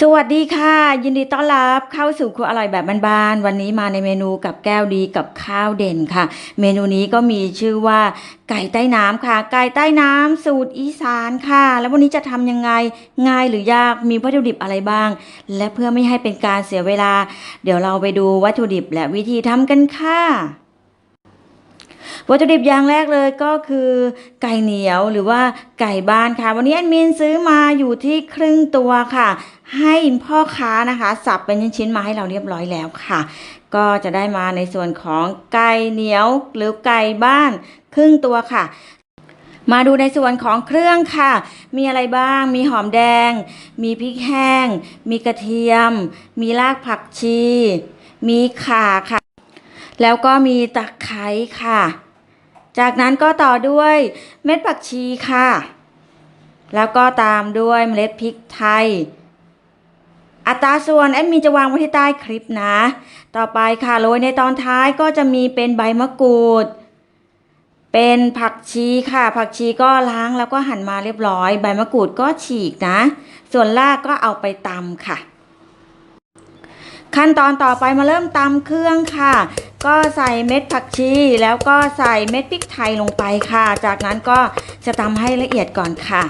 สวัสดีค่ะ ยินดีต้อนรับเข้าสู่ครัวอร่อยแบบบ้านๆวันนี้มาในเมนูกับแก้วดีกับข้าวเด่นค่ะ เมนูนี้ก็มีชื่อว่าไก่ใต้น้ำค่ะ ไก่ใต้น้ำสูตรอีสานค่ะ แล้ววันนี้จะทำยังไงง่ายหรือยากมีวัตถุดิบอะไรบ้าง และเพื่อไม่ให้เป็นการเสียเวลา เดี๋ยวเราไปดูวัตถุดิบและวิธีทำกันค่ะ วัตถุดิบอย่างแรกเลยก็คือไก่เหนียวหรือว่าไก่บ้านค่ะ วันนี้แอดมินซื้อมาอยู่ที่ครึ่งตัวค่ะ ให้พ่อค้านะคะสับเป็นชิ้นๆมาให้เราเรียบร้อยแล้วค่ะ ก็จะได้มาในส่วนของไก่เหนียวหรือไก่บ้านครึ่งตัวค่ะมาดูในส่วนของเครื่องค่ะ มีอะไรบ้าง มีหอมแดง มีพริกแห้ง มีกระเทียม มีรากผักชี มีข่าค่ะ แล้วก็มีตะไคร้ค่ะ จากนั้นก็ต่อด้วยเม็ดผักชีค่ะ แล้วก็ตามด้วยเมล็ดพริกไทย อัตราส่วนแอดมินจะวางไว้ที่ใต้คลิปนะ ต่อไปค่ะโรยในตอนท้ายก็จะมีเป็นใบมะกรูด เป็นผักชีค่ะ ผักชีก็ล้างแล้วก็หั่นมาเรียบร้อย ใบมะกรูดก็ฉีกนะ ส่วนรากก็เอาไปตำค่ะ ขั้นตอนต่อไปมาเริ่มตำเครื่องค่ะ ก็ใส่เม็ดผักชีแล้วก็ใส่เม็ดพริกไทยลงไปค่ะ จากนั้นก็จะตำให้ละเอียดก่อนค่ะ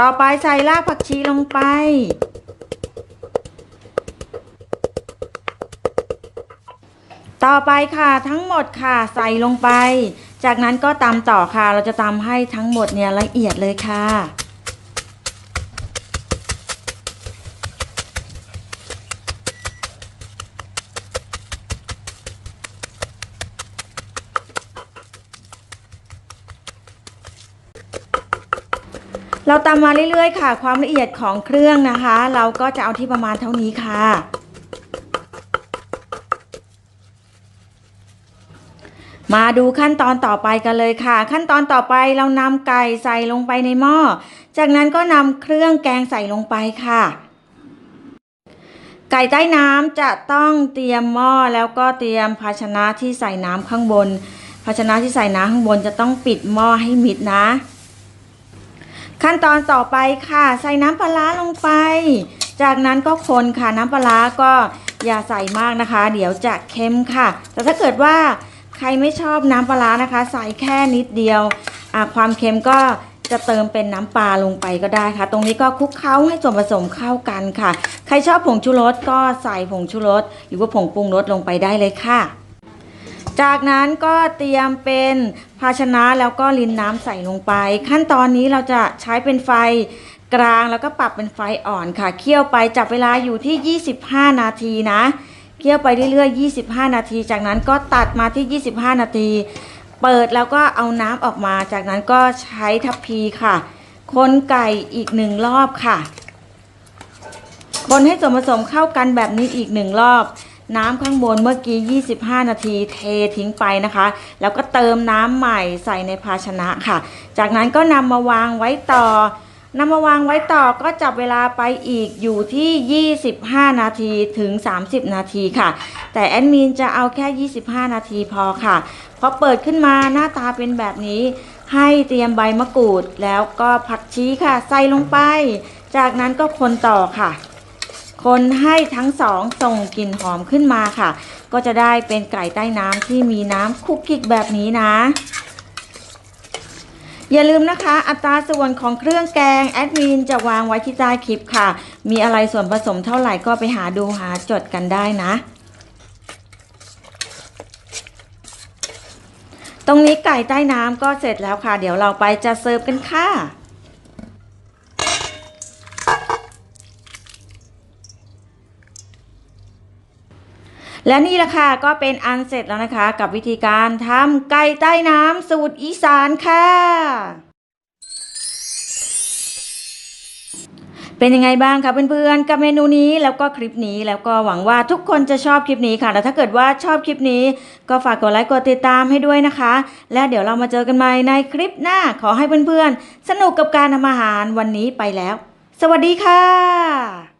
ต่อไปใส่รากผักชีลงไป ต่อไปค่ะทั้งหมดค่ะใส่ลงไป จากนั้นก็ตำต่อค่ะเราจะตำให้ทั้งหมดเนี่ยละเอียดเลยค่ะ เราตำมาเรื่อยๆ ค่ะ ความละเอียดของเครื่องนะคะ เราก็จะเอาที่ประมาณเท่านี้ค่ะ มาดูขั้นตอนต่อไปกันเลยค่ะ ขั้นตอนต่อไปเรานำไก่ใส่ลงไปในหม้อ จากนั้นก็นำเครื่องแกงใส่ลงไปค่ะไก่ใต้น้ำจะต้องเตรียมหม้อแล้วก็เตรียมภาชนะที่ใส่น้ำข้างบน ภาชนะที่ใส่น้ำข้างบนจะต้องปิดหม้อให้มิดนะ ขั้นตอนต่อไปค่ะ ใส่น้ำปลาลงไป จากนั้นก็คนค่ะน้ำปลาก็อย่าใส่มากนะคะ เดี๋ยวจะเค็มค่ะ แต่ถ้าเกิดว่าใครไม่ชอบน้ำปลานะคะ ใส่แค่นิดเดียวความเค็มก็จะเติมเป็นน้ำปลาลงไปก็ได้ค่ะ ตรงนี้ก็คลุกเคล้าให้ส่วนผสมเข้ากันค่ะ ใครชอบผงชูรสก็ใส่ผงชูรสหรือว่าผงปรุงรสลงไปได้เลยค่ะ จากนั้นก็เตรียมเป็นภาชนะแล้วก็ลินน้ำใส่ลงไป ขั้นตอนนี้เราจะใช้เป็นไฟกลางแล้วก็ปรับเป็นไฟอ่อนค่ะ เคี่ยวไปจับเวลาอยู่ที่ 25 นาทีนะ เคี่ยวไปเรื่อยๆ 25 นาที จากนั้นก็ตัดมาที่ 25 นาที เปิดแล้วก็เอาน้ำออกมา จากนั้นก็ใช้ทัพพีค่ะ คนไก่อีกหนึ่งรอบค่ะ คนให้ส่วนผสมเข้ากันแบบนี้อีกหนึ่งรอบ น้ำข้างบนเมื่อกี้ 25 นาทีเททิ้งไปนะคะ แล้วก็เติมน้ำใหม่ใส่ในภาชนะค่ะ จากนั้นก็นำมาวางไว้ต่อนำมาวางไว้ต่อก็จับเวลาไปอีกอยู่ที่ 25 นาทีถึง 30 นาทีค่ะ แต่แอดมินจะเอาแค่ 25 นาทีพอค่ะ พอเปิดขึ้นมาหน้าตาเป็นแบบนี้ ให้เตรียมใบมะกรูดแล้วก็ผักชีค่ะ ใส่ลงไป จากนั้นก็คนต่อค่ะ คนให้ทั้งสองส่งกลิ่นหอมขึ้นมาค่ะ ก็จะได้เป็นไก่ใต้น้ำที่มีน้ำคุกกิกแบบนี้นะ อย่าลืมนะคะ อัตราส่วนของเครื่องแกงแอดมินจะวางไว้ที่ใต้คลิปค่ะ มีอะไรส่วนผสมเท่าไหร่ก็ไปหาดูหาจดกันได้นะตรงนี้ไก่ใต้น้ำก็เสร็จแล้วค่ะ เดี๋ยวเราไปจะเสิร์ฟกันค่ะ และนี่แหละค่ะก็เป็นอันเสร็จแล้วนะคะ กับวิธีการทำไก่ใต้น้ำสูตรอีสานค่ะ เป็นยังไงบ้างคะเพื่อนๆ กับเมนูนี้แล้วก็คลิปนี้แล้วก็หวังว่าทุกคนจะชอบคลิปนี้ค่ะ แล้วถ้าเกิดว่าชอบคลิปนี้ ก็ฝากกดไลค์กดติดตามให้ด้วยนะคะ และเดี๋ยวเรามาเจอกันใหม่ในคลิปหน้าขอให้เพื่อนๆ สนุกกับการทำอาหารวันนี้ไปแล้ว สวัสดีค่ะ